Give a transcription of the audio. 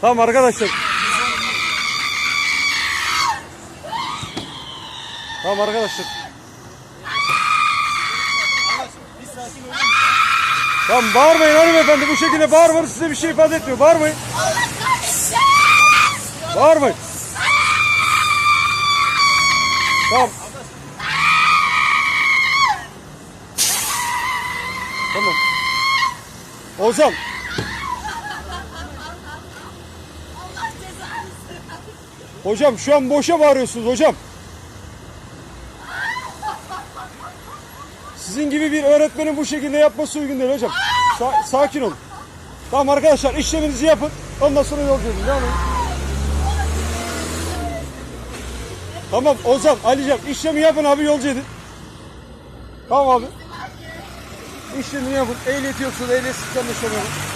Tamam arkadaşlar. Tamam arkadaşlar. Tamam bağırmayın hanımefendi bu şekilde bağırmanız size bir şey ifade etmiyor. Bağırmayın. Bağırmayın. Tamam. Tamam. Ozan. Hocam şu an boşa bağırıyorsunuz hocam. Sizin gibi bir öğretmenin bu şekilde yapması uygun değil hocam. Sa- sakin olun. Tamam arkadaşlar işleminizi yapın. Ondan sonra yolcu edin. Devam edin. Tamam Ozan, Alican işlemi yapın abi yolcu edin. Tamam abi. İşlemini yapın. Ehliyeti yoksa işlemi yapın.